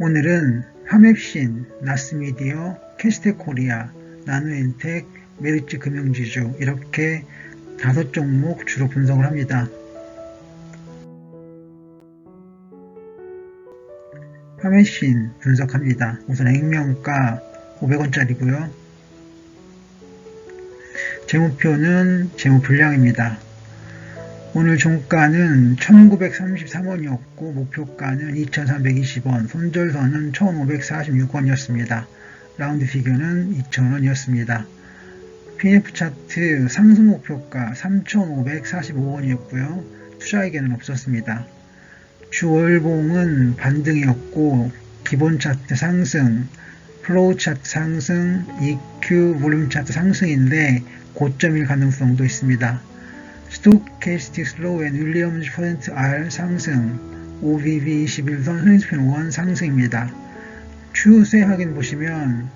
오늘은 화맵신, 나스미디어, 캐스테코리아, 나누엔텍, 메리츠 금융지주 이렇게 다섯 종목 주로 분석을 합니다. 화매신 분석합니다. 우선 액면가 500원짜리고요. 재무표는 재무불량입니다. 오늘 종가는 1933원이었고 목표가는 2320원, 손절선은 1546원이었습니다. 라운드 피겨는 2000원이었습니다. PNF 차트 상승 목표가 3545원이었고요. 투자에게는 없었습니다. 주월봉은 반등이었고 기본 차트 상승, 플로우 차트 상승, EQ 볼륨 차트 상승인데 고점일 가능성도 있습니다. 스토캐스틱 슬로우 앤 윌리엄즈 퍼센트 R 상승, OVV 21선 선행수편 1 상승입니다. 추세 확인 보시면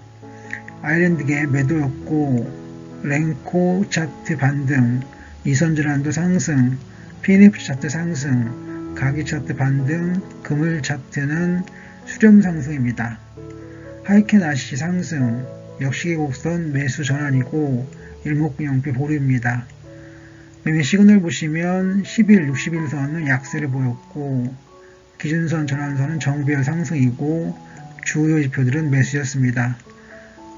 아일랜드계 매도였고 랭코 차트 반등, 이선 질환도 상승, PNF 차트 상승, 가기 차트 반등, 금을 차트는 수렴 상승입니다. 하이켄 아시 상승, 역시 계 곡선 매수 전환이고 일목균형비 보류입니다. 매매 시그널 보시면 10일, 60일선은 약세를 보였고 기준선 전환선은 정비열 상승이고 주요 지표들은 매수였습니다.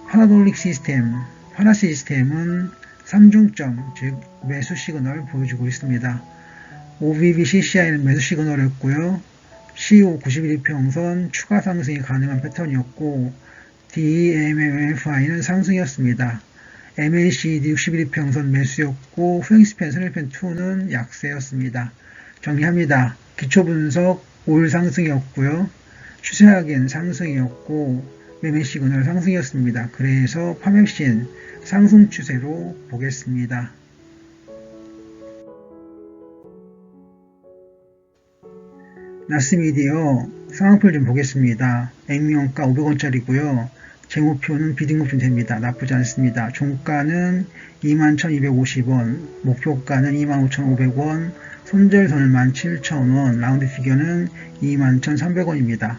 파라돌릭 시스템, 파라 시스템은 3중점, 즉 매수 시그널 보여주고 있습니다. OBB CCI는 매수 시그널이었고요. CO 91평선 추가 상승이 가능한 패턴이었고 DMMFI는 상승이었습니다. MACD 61평선 매수였고 프랭스펜, 선일펜 2는 약세였습니다. 정리합니다. 기초분석 올 상승이었고요. 추세하기엔 상승이었고 매매 시그널 상승이었습니다. 그래서 파맥신 상승 추세로 보겠습니다. 나스미디어 상황표를 좀 보겠습니다. 액면가 500원짜리고요. 재무표는 비등급좀 됩니다. 나쁘지 않습니다. 종가는 21,250원, 목표가는 25,500원, 손절선을 17,000원, 라운드 피겨는 21,300원입니다.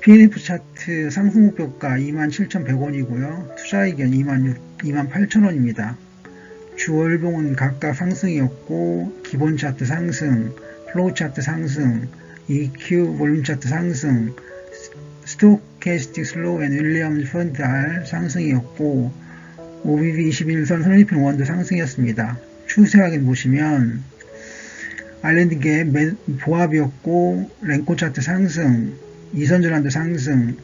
PNF 차트 상승 목표가 27,100원이고요. 투자 의견 28,000원입니다. 주월봉은 각각 상승이었고 기본 차트 상승, 플로우 차트 상승, EQ 볼륨 차트 상승, 스토 캐스틱 슬로우 앤 윌리엄즈 펀드 R 상승이었고 OBB 21선 선리핀 원도 상승이었습니다. 추세 확인 보시면 아일랜드 갭 보합이었고 랭코 차트 상승, 이선 전환도 상승,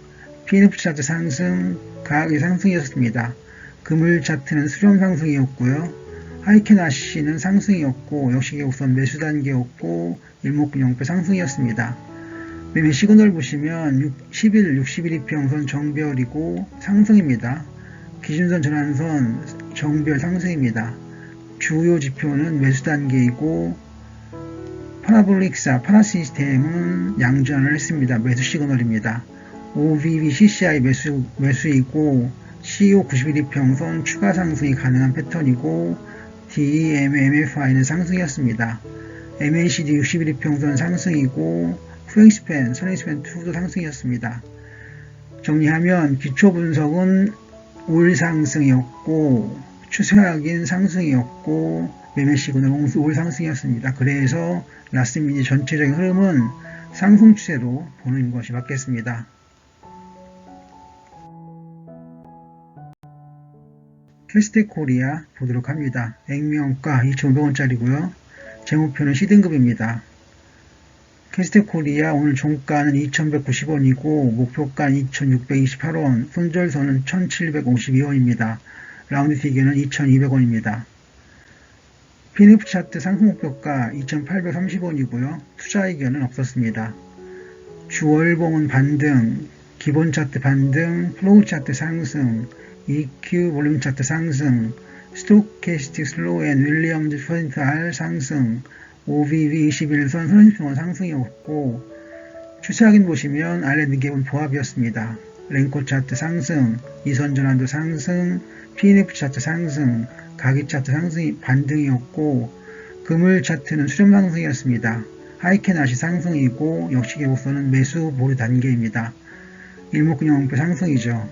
PNF 차트 상승, 가격이 상승이었습니다. 금을 차트는 수렴 상승이었고요. 하이켄 아시는 상승이었고 역시계곡선 매수 단계였고 일목균형배 상승이었습니다. 매매 시그널 보시면 10일 60일 이평선 정별이고 상승입니다. 기준선 전환선 정별 상승입니다. 주요 지표는 매수 단계이고 파라볼릭사 파라 시스템은 양전을 했습니다. 매수 시그널입니다. OVB CCI 매수, 매수이고 CO 91일 평선 추가 상승이 가능한 패턴이고 DMMFI는 상승이었습니다. MACD 61평선 상승이고 후행스팬, 선행스팬 2도 상승이었습니다. 정리하면 기초 분석은 올 상승이었고 추세하긴 상승이었고 매매 시그널 올 상승이었습니다. 그래서 라스미디 전체적인 흐름은 상승 추세로 보는 것이 맞겠습니다. 캐스테 코리아 보도록 합니다. 액면가 2,500원짜리고요. 재무표는 C등급입니다. 캐스테 코리아 오늘 종가는 2,190원이고 목표가 2,628원, 손절선은 1,752원입니다. 라운드 피겨는 2,200원입니다. 피니프 차트 상승 목표가 2,830원이고요. 투자 의견은 없었습니다. 주월봉은 반등, 기본 차트 반등, 플로우 차트 상승, EQ 볼륨 차트 상승, 스토캐스틱 슬로우 앤 윌리엄즈 퍼센트 R 상승, OVV 21선 선행평원 상승이었고 추세 확인 보시면 아일랜드 갭은 보합이었습니다. 랭코 차트 상승, 이선 전환도 상승, PNF 차트 상승, 가기 차트 상승이 반등이었고 금을 차트는 수렴 상승이었습니다. 하이켄 아시 상승이고 역시 기록선은 매수 보류 단계입니다. 일목균형표 상승이죠.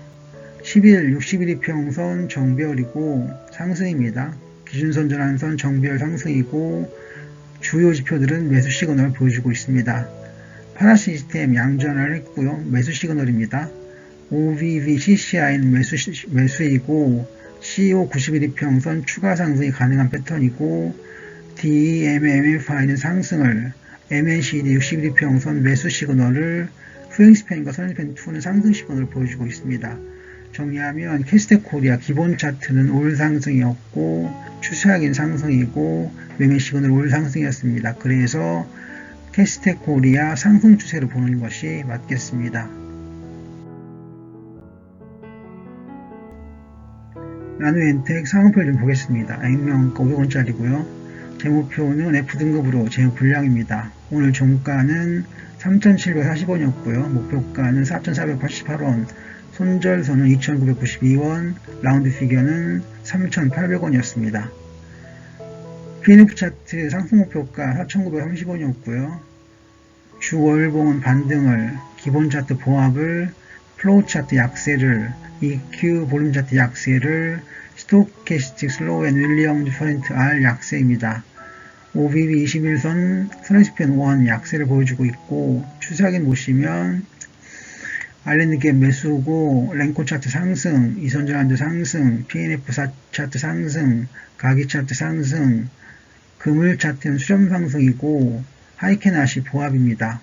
10일 61일 평선 정배열이고 상승입니다. 기준선 전환선 정배열 상승이고 주요 지표들은 매수 시그널을 보여주고 있습니다. 파라 시스템 양전을 했고요. 매수 시그널입니다. OVV CCI는 매수, 매수이고 CO 91일 평선 추가 상승이 가능한 패턴이고 DMMFI는 상승을 MNCD 61일 평선 매수 시그널을 후행 스팬과 선행 스팬 2는 상승 시그널을 보여주고 있습니다. 정리하면 캐스텍 코리아 기본 차트는 올 상승이었고 추세하긴 상승이고 매매 시그널 올 상승이었습니다. 그래서 캐스텍 코리아 상승 추세로 보는 것이 맞겠습니다. 나누엔텍 상한표 좀 보겠습니다. 액면가 500원짜리고요. 재무표는 F등급으로 재무 불량입니다. 오늘 종가는 3,740원이었고요. 목표가는 4,488원, 손절선은 2,992원, 라운드 피겨는 3,800원이었습니다. PNF 차트 상승 목표가 4,930원이었고요. 주월봉은 반등을, 기본 차트 보합을, 플로우 차트 약세를, EQ 볼륨 차트 약세를, 스토캐스틱 슬로우 앤 윌리엄 디퍼런트 R 약세입니다. OBB 21선 트랜스펜 1 약세를 보여주고 있고 추세하게 보시면 아일랜드 갭 매수고 랭코 차트 상승, 이선전환도 상승, PNF 차트 상승, 가기 차트 상승, 금을 차트는 수렴 상승이고 하이켄 아시 보합입니다.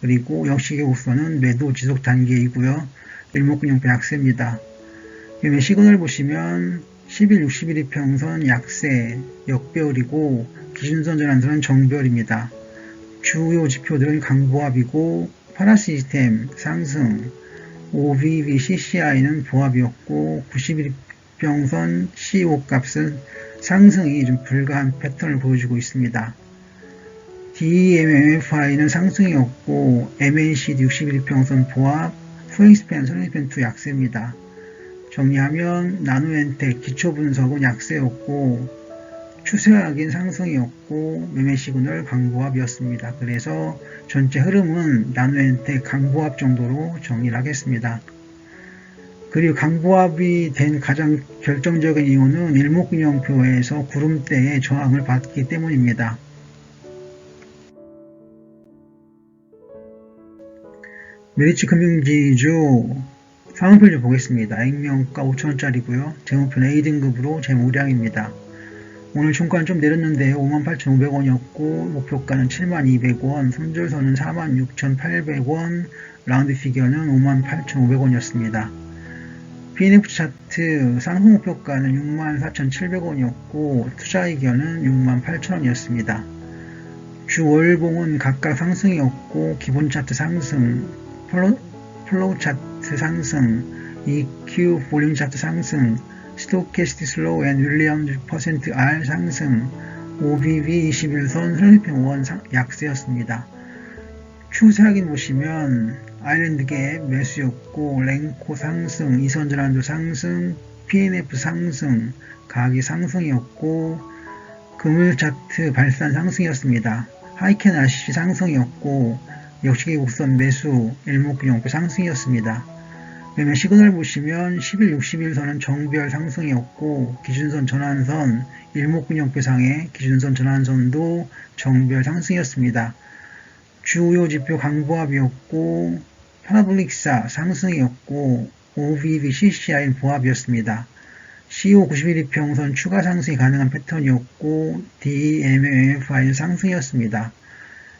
그리고 역시계곡선은 매도 지속 단계이고요. 일목균형표 약세입니다. 매매 시그널 보시면 10일, 61일 평선 약세, 역배열이고 기준선 전환선은 정별입니다. 주요 지표들은 강보합이고 파라시스템 상승, OVB CCI는 보합이었고 91평선 CO 값은 상승이 좀 불가한 패턴을 보여주고 있습니다. DMMFI는 상승이었고 MNCD 61평선 보합, 후행스팬, 선행스팬 2 약세입니다. 정리하면 나누엔텍 기초분석은 약세였고 추세하긴 상승이었고 매매 시그널 강보합이었습니다. 그래서 전체 흐름은 나누엔텍 강보합 정도로 정리를 하겠습니다. 그리고 강보합이 된 가장 결정적인 이유는 일목균형표에서 구름대의 저항을 받기 때문입니다. 메리츠 금융지주 상한표 좀 보겠습니다. 액면가 5천원짜리고요. 재무표는 A등급으로 재무량입니다. 오늘 종가는 좀 내렸는데 58,500원이었고 목표가는 72,200원, 손절선은 46,800원, 라운드 피겨는 58,500원이었습니다. PNF 차트 상승 목표가는 64,700원이었고 투자 의견은 68,000원이었습니다. 주 월봉은 각각 상승이었고 기본 차트 상승, 플로, 플로우 차트 상승, EQ 볼륨 차트 상승, 스토캐스트 슬로우 앤 윌리엄 퍼센트 R 상승, OBV 21선 선입평 원 약세였습니다. 추세 확인 보시면 아일랜드계 매수였고 랭코 상승, 이선전환도 상승, PNF 상승, 가기 상승이었고 금일 차트 발산 상승이었습니다. 하이켄 아시 상승이었고 역시 곡선 매수, 일목균형표 상승이었습니다. 매매 시그널 보시면 10일, 60일선은 정별 상승이었고 기준선 전환선, 일목균형표상의 기준선 전환선도 정별 상승이었습니다. 주요 지표 강보합이었고 파라블릭사 상승이었고 OVB CCI는 보합이었습니다. CO 91일 평선 추가 상승이 가능한 패턴이었고 DMFI 상승이었습니다.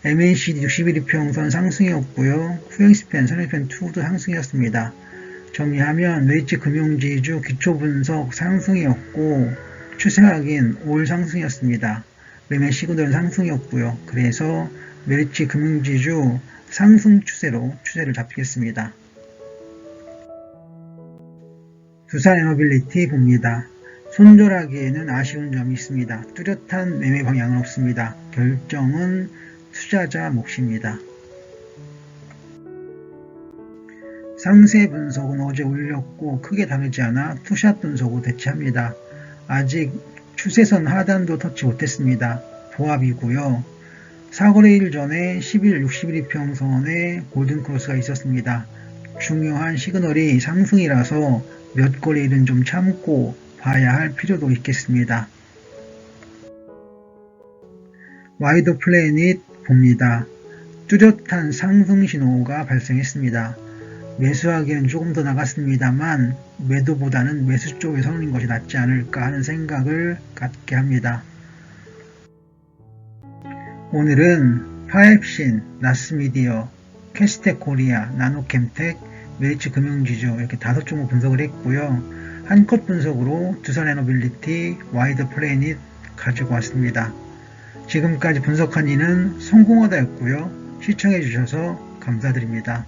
MNCD 61일 평선 상승이었고요. 후행스팬, 선행스팬 2도 상승이었습니다. 정리하면 웨이츠 금융지주 기초분석 상승이었고 추세 확인 올 상승이었습니다. 매매 시그널 상승이었고요. 그래서 메리츠 금융지주 상승 추세로 추세를 잡겠습니다. 두산 에너빌리티 봅니다. 손절하기에는 아쉬운 점이 있습니다. 뚜렷한 매매 방향은 없습니다. 결정은 투자자 몫입니다. 상세 분석은 어제 올렸고 크게 다르지 않아 투샷 분석으로 대체합니다. 아직 추세선 하단도 터치 못했습니다. 보합이고요. 사거래일 전에 11, 61이평선에 골든크로스가 있었습니다. 중요한 시그널이 상승이라서 몇 거래일은 좀 참고 봐야 할 필요도 있겠습니다. 와이드 플래닛 봅니다. 뚜렷한 상승 신호가 발생했습니다. 매수하기에는 조금 더 나갔습니다만 매도보다는 매수 쪽에 서는 것이 낫지 않을까 하는 생각을 갖게 합니다. 오늘은 파앱신, 나스미디어, 캐스텍 코리아, 나노캠텍, 웨이츠 금융지주 이렇게 다섯 종목 분석을 했고요. 한컷 분석으로 두산에너빌리티, 와이드 플래닛 가지고 왔습니다. 지금까지 분석한 이는 성공하다였고요. 시청해 주셔서 감사드립니다.